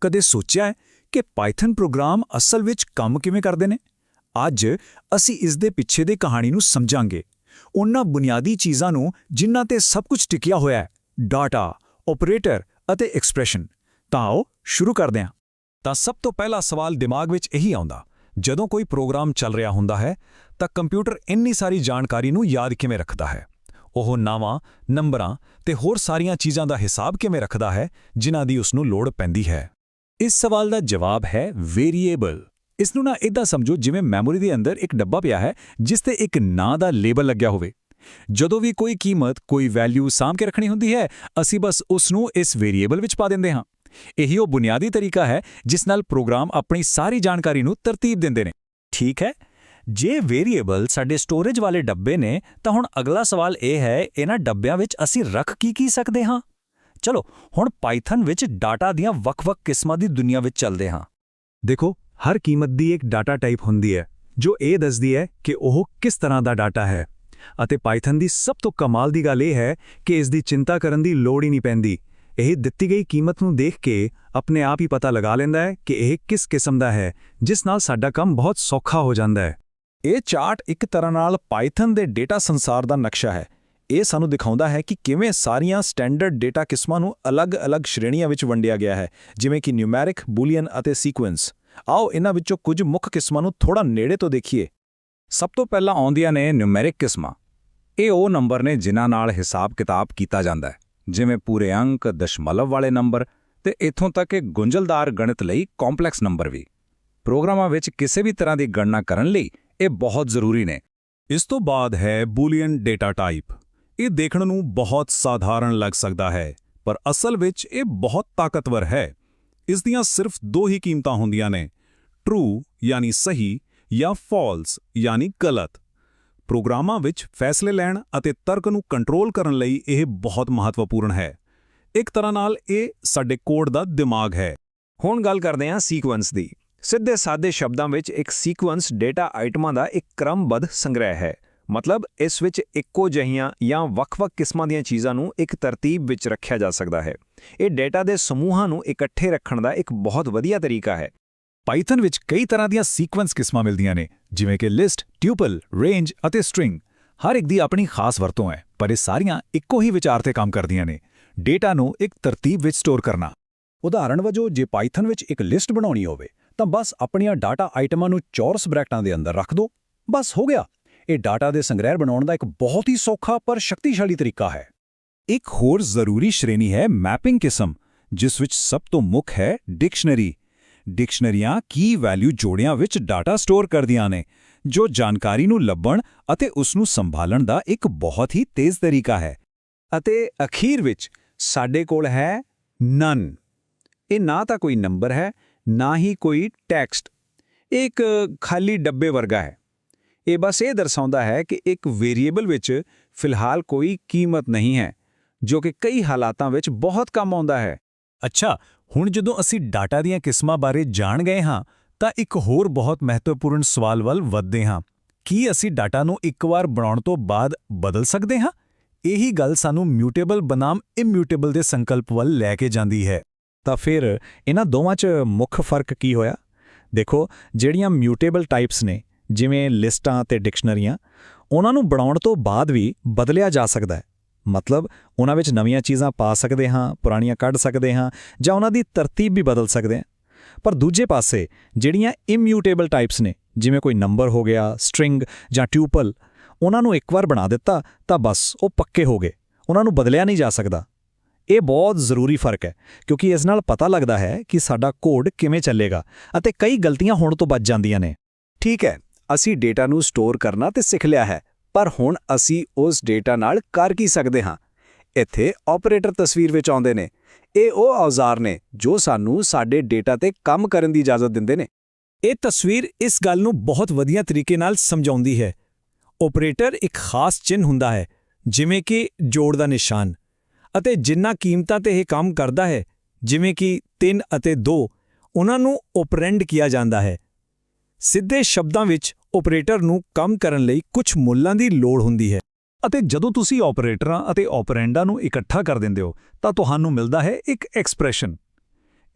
ਕਦੇ ਸੋਚਿਆ ਹੈ ਕਿ ਪਾਈਥਨ ਪ੍ਰੋਗਰਾਮ ਅਸਲ ਵਿੱਚ ਕੰਮ ਕਿਵੇਂ ਕਰਦੇ ਨੇ? ਅੱਜ ਅਸੀਂ ਇਸ ਦੇ ਪਿੱਛੇ ਦੀ ਕਹਾਣੀ ਨੂੰ ਸਮਝਾਂਗੇ। ਉਹਨਾਂ ਬੁਨਿਆਦੀ ਚੀਜ਼ਾਂ ਨੂੰ ਜਿਨ੍ਹਾਂ ਤੇ ਸਭ ਕੁਝ ਟਿਕਿਆ ਹੋਇਆ ਹੈ, ਡਾਟਾ ਆਪਰੇਟਰ ਅਤੇ ਐਕਸਪ੍ਰੈਸ਼ਨ। ਤਾਂ ਆਓ ਸ਼ੁਰੂ ਕਰਦੇ ਹਾਂ। ਤਾਂ ਸਭ ਤੋਂ ਪਹਿਲਾ ਸਵਾਲ ਦਿਮਾਗ ਵਿੱਚ ਇਹੀ ਆਉਂਦਾ, ਜਦੋਂ ਕੋਈ ਪ੍ਰੋਗਰਾਮ ਚੱਲ ਰਿਹਾ ਹੁੰਦਾ ਹੈ, ਤਾਂ ਕੰਪਿਊਟਰ ਇੰਨੀ ਸਾਰੀ ਜਾਣਕਾਰੀ ਨੂੰ ਯਾਦ ਕਿਵੇਂ ਰੱਖਦਾ ਹੈ? ਉਹ ਨਾਵਾਂ, ਨੰਬਰਾਂ ਤੇ ਹੋਰ ਸਾਰੀਆਂ ਚੀਜ਼ਾਂ ਦਾ ਹਿਸਾਬ ਕਿਵੇਂ ਰੱਖਦਾ ਹੈ, ਜਿਨ੍ਹਾਂ ਦੀ ਉਸ ਨੂੰ ਲੋੜ ਪੈਂਦੀ ਹੈ? ਇਸ ਸਵਾਲ ਦਾ ਜਵਾਬ ਹੈ ਵੇਰੀਏਬਲ ਇਸ ਨੂੰ ਨਾ ਇਦਾਂ ਸਮਝੋ ਜਿਵੇਂ ਮੈਮੋਰੀ ਦੇ ਅੰਦਰ ਇੱਕ ਡੱਬਾ ਪਿਆ ਹੈ, ਜਿਸ ਤੇ ਇੱਕ ਨਾਂ ਦਾ ਲੇਬਲ ਲੱਗਿਆ ਹੋਵੇ। ਜਦੋਂ ਵੀ ਕੋਈ ਕੀਮਤ, ਕੋਈ ਵੈਲਿਊ ਸਾਂਭ ਕੇ ਰੱਖਣੀ ਹੁੰਦੀ ਹੈ, ਅਸੀਂ ਬਸ ਉਸ ਨੂੰ ਇਸ ਵੇਰੀਏਬਲ ਵਿੱਚ ਪਾ ਦਿੰਦੇ ਹਾਂ। ਇਹੀ ਉਹ ਬੁਨਿਆਦੀ ਤਰੀਕਾ ਹੈ, ਜਿਸ ਨਾਲ ਪ੍ਰੋਗਰਾਮ ਆਪਣੀ ਸਾਰੀ ਜਾਣਕਾਰੀ ਨੂੰ ਤਰਤੀਬ ਦਿੰਦੇ ਨੇ। ਠੀਕ ਹੈ? ਜੇ ਵੇਰੀਏਬਲ ਸਾਡੇ ਸਟੋਰੇਜ ਵਾਲੇ ਡੱਬੇ ਨੇ, ਤਾਂ ਹੁਣ ਅਗਲਾ ਸਵਾਲ ਇਹ ਹੈ, ਇਹਨਾਂ ਡੱਬਿਆਂ ਵਿੱਚ ਅਸੀਂ ਰੱਖ ਕੀ ਕੀ ਸਕਦੇ ਹਾਂ? ਚਲੋ, ਹੁਣ ਪਾਈਥਨ ਵਿੱਚ ਡਾਟਾ ਦੀਆਂ ਵੱਖ-ਵੱਖ ਕਿਸਮਾਂ ਦੀ ਦੁਨੀਆ ਵਿੱਚ ਚੱਲਦੇ ਹਾਂ। ਦੇਖੋ, ਹਰ ਕੀਮਤ ਦੀ ਇੱਕ ਡਾਟਾ ਟਾਈਪ ਹੁੰਦੀ ਹੈ, ਜੋ ਇਹ ਦੱਸਦੀ ਹੈ ਕਿ ਉਹ ਕਿਸ ਤਰ੍ਹਾਂ ਦਾ ਡਾਟਾ ਹੈ। ਅਤੇ ਪਾਈਥਨ ਦੀ ਸਭ ਤੋਂ ਕਮਾਲ ਦੀ ਗੱਲ ਇਹ ਹੈ ਕਿ ਇਸ ਦੀ ਚਿੰਤਾ ਕਰਨ ਦੀ ਲੋੜ ਹੀ ਨਹੀਂ ਪੈਂਦੀ। ਇਹ ਦਿੱਤੀ ਗਈ ਕੀਮਤ ਨੂੰ ਦੇਖ ਕੇ ਆਪਣੇ ਆਪ ਹੀ ਪਤਾ ਲਗਾ ਲੈਂਦਾ ਹੈ ਕਿ ਇਹ ਕਿਸ ਕਿਸਮ ਦਾ ਹੈ, ਜਿਸ ਨਾਲ ਸਾਡਾ ਕੰਮ ਬਹੁਤ ਸੌਖਾ ਹੋ ਜਾਂਦਾ ਹੈ। ਇਹ ਚਾਰਟ ਇੱਕ ਤਰ੍ਹਾਂ ਨਾਲ ਪਾਈਥਨ ਦੇ ਡੇਟਾ ਸੰਸਾਰ ਦਾ ਨਕਸ਼ਾ ਹੈ ਇਹ ਸਾਨੂੰ ਦਿਖਾਉਂਦਾ ਹੈ ਕਿ ਕਿਵੇਂ ਸਾਰੀਆਂ ਸਟੈਂਡਰਡ ਡੇਟਾ ਕਿਸਮਾਂ ਨੂੰ ਅਲੱਗ-ਅਲੱਗ ਸ਼੍ਰੇਣੀਆਂ ਵਿੱਚ ਵੰਡਿਆ ਗਿਆ ਹੈ, ਜਿਵੇਂ ਕਿ ਨਿਊਮੈਰਿਕ, ਬੂਲੀਅਨ ਅਤੇ ਸੀਕੁਐਂਸ। ਆਓ ਇਹਨਾਂ ਵਿੱਚੋਂ ਕੁਝ ਮੁੱਖ ਕਿਸਮਾਂ ਨੂੰ ਥੋੜਾ ਨੇੜੇ ਤੋਂ ਦੇਖੀਏ। ਸਭ ਤੋਂ ਪਹਿਲਾਂ ਆਉਂਦੀਆਂ ਨੇ ਨਿਊਮੈਰਿਕ ਕਿਸਮਾਂ। ਇਹ ਉਹ ਨੰਬਰ ਨੇ ਜਿਨ੍ਹਾਂ ਨਾਲ ਹਿਸਾਬ-ਕਿਤਾਬ ਕੀਤਾ ਜਾਂਦਾ ਹੈ, ਜਿਵੇਂ ਪੂਰੇ ਅੰਕ, ਦਸ਼ਮਲਵ ਵਾਲੇ ਨੰਬਰ ਤੇ ਇੱਥੋਂ ਤੱਕ ਕਿ ਗੁੰਝਲਦਾਰ ਗਣਿਤ ਲਈ ਕੰਪਲੈਕਸ ਨੰਬਰ ਵੀ। ਪ੍ਰੋਗਰਾਮਾਂ ਵਿੱਚ ਕਿਸੇ ਵੀ ਤਰ੍ਹਾਂ ਦੀ ਗਣਨਾ ਕਰਨ ਲਈ ਇਹ ਬਹੁਤ ਜ਼ਰੂਰੀ ਨੇ। ਇਸ ਤੋਂ ਬਾਅਦ ਹੈ ਬੂਲੀਅਨ ਡੇਟਾ ਟਾਈਪ। ਇਹ ਦੇਖਣ ਨੂੰ ਬਹੁਤ ਸਾਧਾਰਨ ਲੱਗ ਸਕਦਾ ਹੈ, ਪਰ ਅਸਲ ਵਿੱਚ ਇਹ ਬਹੁਤ ਤਾਕਤਵਰ ਹੈ। ਇਸ ਦੀਆਂ ਸਿਰਫ ਦੋ ਹੀ ਕੀਮਤਾਂ ਹੁੰਦੀਆਂ ਨੇ ਟਰੂ ਯਾਨੀ ਸਹੀ ਜਾਂ ਫਾਲਸ ਯਾਨੀ ਗਲਤ। ਪ੍ਰੋਗਰਾਮਾਂ ਵਿੱਚ ਫੈਸਲੇ ਲੈਣ ਅਤੇ ਤਰਕ ਨੂੰ ਕੰਟਰੋਲ ਕਰਨ ਲਈ ਇਹ ਬਹੁਤ ਮਹੱਤਵਪੂਰਨ ਹੈ। ਇੱਕ ਤਰ੍ਹਾਂ ਨਾਲ ਇਹ ਸਾਡੇ ਕੋਡ ਦਾ ਦਿਮਾਗ ਹੈ। ਹੁਣ ਗੱਲ ਕਰਦੇ ਹਾਂ ਸੀਕੁਐਂਸ ਦੀ। ਸਿੱਧੇ ਸਾਦੇ ਸ਼ਬਦਾਂ ਵਿੱਚ ਇੱਕ ਸੀਕੁਐਂਸ ਡੇਟਾ ਆਈਟਮਾਂ ਦਾ ਇੱਕ ਕ੍ਰਮਬੱਧ ਸੰਗ੍ਰਹਿ ਹੈ। ਮਤਲਬ ਇਸ ਵਿੱਚ ਇੱਕੋ ਜਿਹੀਆਂ ਜਾਂ ਵੱਖ-ਵੱਖ ਕਿਸਮਾਂ ਦੀਆਂ ਚੀਜ਼ਾਂ ਨੂੰ ਇੱਕ ਤਰਤੀਬ ਵਿੱਚ ਰੱਖਿਆ ਜਾ ਸਕਦਾ ਹੈ। ਇਹ ਡੇਟਾ ਦੇ ਸਮੂਹਾਂ ਨੂੰ ਇਕੱਠੇ ਰੱਖਣ ਦਾ ਇੱਕ ਬਹੁਤ ਵਧੀਆ ਤਰੀਕਾ ਹੈ। ਪਾਈਥਨ ਵਿੱਚ ਕਈ ਤਰ੍ਹਾਂ ਦੀਆਂ ਸੀਕੁਐਂਸ ਕਿਸਮਾਂ ਮਿਲਦੀਆਂ ਨੇ ਜਿਵੇਂ ਕਿ ਲਿਸਟ, ਟਿਊਪਲ, ਰੇਂਜ ਅਤੇ ਸਟ੍ਰਿੰਗ ਹਰ ਇੱਕ ਦੀ ਆਪਣੀ ਖਾਸ ਵਰਤੋਂ ਹੈ ਪਰ ਇਹ ਸਾਰੀਆਂ ਇੱਕੋ ਹੀ ਵਿਚਾਰ ਤੇ ਕੰਮ ਕਰਦੀਆਂ ਨੇ। ਡੇਟਾ ਨੂੰ ਇੱਕ ਤਰਤੀਬ ਵਿੱਚ ਸਟੋਰ ਕਰਨਾ। ਉਦਾਹਰਣ ਵਜੋਂ ਜੇ ਪਾਈਥਨ ਵਿੱਚ ਇੱਕ ਲਿਸਟ ਬਣਾਉਣੀ ਹੋਵੇ ਤਾਂ ਬਸ ਆਪਣੀਆਂ ਡਾਟਾ ਆਈਟਮਾਂ ਨੂੰ ਚੌਰਸ ਬ੍ਰੈਕਟਾਂ ਦੇ ਅੰਦਰ ਰੱਖ ਦਿਓ ਬਸ ਹੋ ਗਿਆ। ਇਹ ਡਾਟਾ ਦੇ ਸੰਗ੍ਰਹਿ ਬਣਾਉਣ ਦਾ ਇੱਕ ਬਹੁਤ ਹੀ ਸੌਖਾ ਪਰ ਸ਼ਕਤੀਸ਼ਾਲੀ ਤਰੀਕਾ ਹੈ। ਇੱਕ ਹੋਰ ਜ਼ਰੂਰੀ ਸ਼੍ਰੇਣੀ ਹੈ ਮੈਪਿੰਗ ਕਿਸਮ, ਜਿਸ ਵਿੱਚ ਸਭ ਤੋਂ ਮੁੱਖ ਹੈ ਡਿਕਸ਼ਨਰੀ। ਡਿਕਸ਼ਨਰੀਆਂ ਕੀ ਵੈਲਿਊ ਜੋੜਿਆਂ ਵਿੱਚ ਡਾਟਾ ਸਟੋਰ ਕਰਦੀਆਂ ਨੇ, ਜੋ ਜਾਣਕਾਰੀ ਨੂੰ ਲੱਭਣ ਅਤੇ ਉਸ ਨੂੰ ਸੰਭਾਲਣ ਦਾ ਇੱਕ ਬਹੁਤ ਹੀ ਤੇਜ਼ ਤਰੀਕਾ ਹੈ। ਅਤੇ ਅਖੀਰ ਵਿੱਚ ਸਾਡੇ ਕੋਲ ਹੈ ਨਨ ਇਹ ਨਾ ਤਾਂ ਕੋਈ ਨੰਬਰ ਹੈ, ਨਾ ਹੀ ਕੋਈ ਟੈਕਸਟ। ਇਹ ਇੱਕ ਖਾਲੀ ਡੱਬੇ ਵਰਗਾ ਹੈ। ਇਹ ਬਸ ਇਹ ਦਰਸਾਉਂਦਾ ਹੈ ਕਿ ਇੱਕ ਵੇਰੀਏਬਲ ਵਿੱਚ ਫਿਲਹਾਲ ਕੋਈ ਕੀਮਤ ਨਹੀਂ ਹੈ, ਜੋ ਕਿ ਕਈ ਹਾਲਾਤਾਂ ਵਿੱਚ ਬਹੁਤ ਕੰਮ ਆਉਂਦਾ ਹੈ। ਅੱਛਾ, ਹੁਣ ਜਦੋਂ ਅਸੀਂ ਡਾਟਾ ਦੀਆਂ ਕਿਸਮਾਂ ਬਾਰੇ ਜਾਣ ਗਏ ਹਾਂ, ਤਾਂ ਇੱਕ ਹੋਰ ਬਹੁਤ ਮਹੱਤਵਪੂਰਨ ਸਵਾਲ ਵੱਲ ਵਧਦੇ ਹਾਂ। ਕੀ ਅਸੀਂ ਡਾਟਾ ਨੂੰ ਇੱਕ ਵਾਰ ਬਣਾਉਣ ਤੋਂ ਬਾਅਦ ਬਦਲ ਸਕਦੇ ਹਾਂ? ਇਹੀ ਗੱਲ ਸਾਨੂੰ ਮਿਊਟੇਬਲ ਬਨਾਮ ਇਮਿਊਟੇਬਲ ਦੇ ਸੰਕਲਪ ਵੱਲ ਲੈ ਕੇ ਜਾਂਦੀ ਹੈ। ਤਾਂ ਫਿਰ ਇਹਨਾਂ ਦੋਵਾਂ 'ਚ ਮੁੱਖ ਫ਼ਰਕ ਕੀ ਹੋਇਆ? ਦੇਖੋ, ਜਿਹੜੀਆਂ ਮਿਊਟੇਬਲ ਟਾਈਪਸ ਨੇ ਜਿਵੇਂ ਲਿਸਟਾਂ ਤੇ ਡਿਕਸ਼ਨਰੀਆਂ, ਉਹਨਾਂ ਨੂੰ ਬਣਾਉਣ ਤੋਂ ਬਾਅਦ ਵੀ ਬਦਲਿਆ ਜਾ ਸਕਦਾ ਹੈ। ਮਤਲਬ, ਉਹਨਾਂ ਵਿੱਚ ਨਵੀਆਂ ਚੀਜ਼ਾਂ ਪਾ ਸਕਦੇ ਹਾਂ, ਪੁਰਾਣੀਆਂ ਕੱਢ ਸਕਦੇ ਹਾਂ, ਜਾਂ ਉਹਨਾਂ ਦੀ ਤਰਤੀਬ ਵੀ ਬਦਲ ਸਕਦੇ ਹਾਂ। ਪਰ ਦੂਜੇ ਪਾਸੇ, ਜਿਹੜੀਆਂ ਇਮਿਊਟੇਬਲ ਟਾਈਪਸ ਨੇ, ਜਿਵੇਂ ਕੋਈ ਨੰਬਰ ਹੋ ਗਿਆ ਸਟ੍ਰਿੰਗ ਜਾਂ ਟਿਊਪਲ ਉਹਨਾਂ ਨੂੰ ਇੱਕ ਵਾਰ ਬਣਾ ਦਿੱਤਾ ਤਾਂ ਬਸ ਉਹ ਪੱਕੇ ਹੋ ਗਏ। ਉਹਨਾਂ ਨੂੰ ਬਦਲਿਆ ਨਹੀਂ ਜਾ ਸਕਦਾ। ਇਹ ਬਹੁਤ ਜ਼ਰੂਰੀ ਫ਼ਰਕ ਹੈ, ਕਿਉਂਕਿ ਇਸ ਨਾਲ ਪਤਾ ਲੱਗਦਾ ਹੈ ਕਿ ਸਾਡਾ ਕੋਡ ਕਿਵੇਂ ਚੱਲੇਗਾ ਅਤੇ ਕਈ ਗਲਤੀਆਂ ਹੋਣ ਤੋਂ ਬਚ ਜਾਂਦੀਆਂ ਨੇ। ਠੀਕ ਹੈ ਅਸੀਂ ਡੇਟਾ ਨੂੰ ਸਟੋਰ ਕਰਨਾ ਤੇ ਸਿੱਖ ਲਿਆ ਹੈ, ਪਰ ਹੁਣ ਅਸੀਂ ਉਸ ਡੇਟਾ ਨਾਲ ਕਰ ਕੀ ਸਕਦੇ ਹਾਂ? ਇੱਥੇ ਆਪਰੇਟਰ ਤਸਵੀਰ ਵਿੱਚ ਆਉਂਦੇ ਨੇ। ਇਹ ਉਹ ਔਜ਼ਾਰ ਨੇ ਜੋ ਸਾਨੂੰ ਸਾਡੇ ਡੇਟਾ ਤੇ ਕੰਮ ਕਰਨ ਦੀ ਇਜਾਜ਼ਤ ਦਿੰਦੇ ਨੇ। ਇਹ ਤਸਵੀਰ ਇਸ ਗੱਲ ਨੂੰ ਬਹੁਤ ਵਧੀਆ ਤਰੀਕੇ ਨਾਲ ਸਮਝਾਉਂਦੀ ਹੈ। ਆਪਰੇਟਰ ਇੱਕ ਖਾਸ ਚਿੰਨ ਹੁੰਦਾ ਹੈ, ਜਿਵੇਂ ਕਿ ਜੋੜ ਦਾ ਨਿਸ਼ਾਨ, ਅਤੇ ਜਿੰਨਾ ਕੀਮਤਾਂ ਤੇ ਇਹ ਕੰਮ ਕਰਦਾ ਹੈ, ਜਿਵੇਂ ਕਿ 3 ਅਤੇ 2 ਉਹਨਾਂ ਨੂੰ ਆਪਰੈਂਡ ਕੀਤਾ ਜਾਂਦਾ ਹੈ। ਸਿੱਧੇ ਸ਼ਬਦਾਂ ਵਿੱਚ ਆਪਰੇਟਰ ਨੂੰ ਕੰਮ ਕਰਨ ਲਈ ਕੁਝ ਮੁੱਲਾਂ ਦੀ ਲੋੜ ਹੁੰਦੀ ਹੈ। ਅਤੇ ਜਦੋਂ ਤੁਸੀਂ ਆਪਰੇਟਰਾਂ ਅਤੇ ਆਪਰੈਂਡਾਂ ਨੂੰ ਇਕੱਠਾ ਕਰ ਦਿੰਦੇ ਹੋ, ਤਾਂ ਤੁਹਾਨੂੰ ਮਿਲਦਾ ਹੈ ਇੱਕ ਐਕਸਪ੍ਰੈਸ਼ਨ।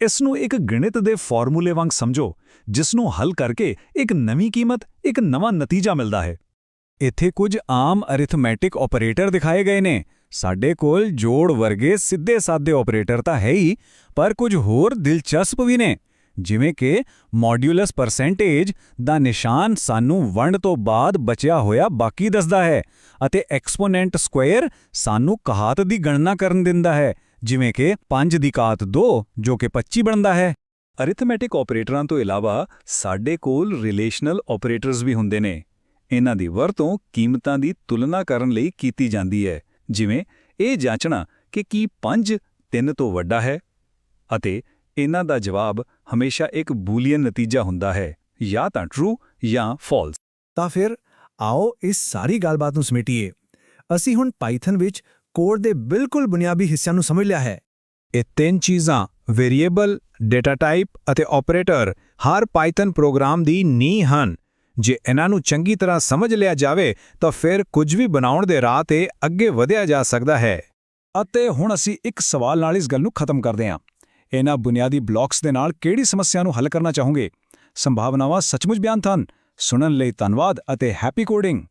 ਇਸ ਨੂੰ ਇੱਕ ਗਣਿਤ ਦੇ ਫਾਰਮੂਲੇ ਵਾਂਗ ਸਮਝੋ, ਜਿਸ ਨੂੰ ਹੱਲ ਕਰਕੇ ਇੱਕ ਨਵੀਂ ਕੀਮਤ, ਇੱਕ ਨਵਾਂ ਨਤੀਜਾ ਮਿਲਦਾ ਹੈ। ਇੱਥੇ ਕੁਝ ਆਮ ਅਰਿਥਮੈਟਿਕ ਆਪਰੇਟਰ ਦਿਖਾਏ ਗਏ ਨੇ। ਸਾਡੇ ਕੋਲ ਜੋੜ ਵਰਗੇ ਸਿੱਧੇ-ਸਾਦੇ ਆਪਰੇਟਰ ਤਾਂ ਹੈ ਹੀ, ਪਰ ਕੁਝ ਹੋਰ ਦਿਲਚਸਪ ਵੀ ਨੇ। ਜਿਵੇਂ ਕਿ ਮੋਡਿਊਲਸ ਪਰਸੈਂਟੇਜ ਦਾ ਨਿਸ਼ਾਨ ਸਾਨੂੰ ਵੰਡ ਤੋਂ ਬਾਅਦ ਬਚਿਆ ਹੋਇਆ ਬਾਕੀ ਦੱਸਦਾ ਹੈ ਅਤੇ ਐਕਸਪੋਨੈਂਟ ਸਕੁਆਇਰ ਸਾਨੂੰ ਕਹਾਤ ਦੀ ਗਣਨਾ ਕਰਨ ਦਿੰਦਾ ਹੈ, ਜਿਵੇਂ ਕਿ 5 ਦੀ ਘਾਤ 2 ਜੋ ਕਿ 25 ਬਣਦਾ ਹੈ। ਅਰਿਥਮੈਟਿਕ ਆਪਰੇਟਰਾਂ ਤੋਂ ਇਲਾਵਾ ਸਾਡੇ ਕੋਲ ਰਿਲੇਸ਼ਨਲ ਆਪਰੇਟਰਸ ਵੀ ਹੁੰਦੇ ਨੇ। ਇਹਨਾਂ ਦੀ ਵਰਤੋਂ ਕੀਮਤਾਂ ਦੀ ਤੁਲਨਾ ਕਰਨ ਲਈ ਕੀਤੀ ਜਾਂਦੀ ਹੈ, ਜਿਵੇਂ ਇਹ ਜਾਂਚਣਾ ਕਿ ਕੀ 5 3 ਤੋਂ ਵੱਡਾ ਹੈ ਅਤੇ ਇਹਨਾਂ ਦਾ ਜਵਾਬ ਹਮੇਸ਼ਾ ਇੱਕ ਬੂਲੀਅਨ ਨਤੀਜਾ ਹੁੰਦਾ ਹੈ, ਜਾਂ ਤਾਂ ਟਰੂ ਜਾਂ ਫਾਲਸ ਤਾਂ ਫਿਰ ਆਓ ਇਸ ਸਾਰੀ ਗੱਲਬਾਤ ਨੂੰ ਸਮੇਟੀਏ। ਅਸੀਂ ਹੁਣ ਪਾਈਥਨ ਵਿੱਚ ਕੋਡ ਦੇ ਬਿਲਕੁਲ ਬੁਨਿਆਦੀ ਹਿੱਸਿਆਂ ਨੂੰ ਸਮਝ ਲਿਆ ਹੈ। ਇਹ ਤਿੰਨ ਚੀਜ਼ਾਂ, ਵੇਰੀਏਬਲ, ਡਾਟਾ ਟਾਈਪ ਅਤੇ ਆਪਰੇਟਰ, ਹਰ ਪਾਈਥਨ ਪ੍ਰੋਗਰਾਮ ਦੀ ਨੀਂਹ ਹਨ। ਜੇ ਇਹਨਾਂ ਨੂੰ ਚੰਗੀ ਤਰ੍ਹਾਂ ਸਮਝ ਲਿਆ ਜਾਵੇ, ਤਾਂ ਫਿਰ ਕੁਝ ਵੀ ਬਣਾਉਣ ਦੇ ਰਾਹ ਤੇ ਅੱਗੇ ਵਧਿਆ ਜਾ ਸਕਦਾ ਹੈ। ਅਤੇ ਹੁਣ ਅਸੀਂ ਇੱਕ ਸਵਾਲ ਨਾਲ ਇਸ ਗੱਲ ਨੂੰ ਖਤਮ ਕਰਦੇ ਹਾਂ। ਇਹਨਾਂ ਬੁਨਿਆਦੀ ਬਲਾਕਸ ਦੇ ਨਾਲ ਕਿਹੜੀ ਸਮੱਸਿਆ ਨੂੰ ਹੱਲ ਕਰਨਾ ਚਾਹੋਗੇ? ਸੰਭਾਵਨਾਵਾਂ ਸੱਚਮੁੱਚ ਬਿਆਨ ਹਨ ਸੁਣਨ ਲਈ ਧੰਨਵਾਦ ਅਤੇ ਹੈਪੀ ਕੋਡਿੰਗ!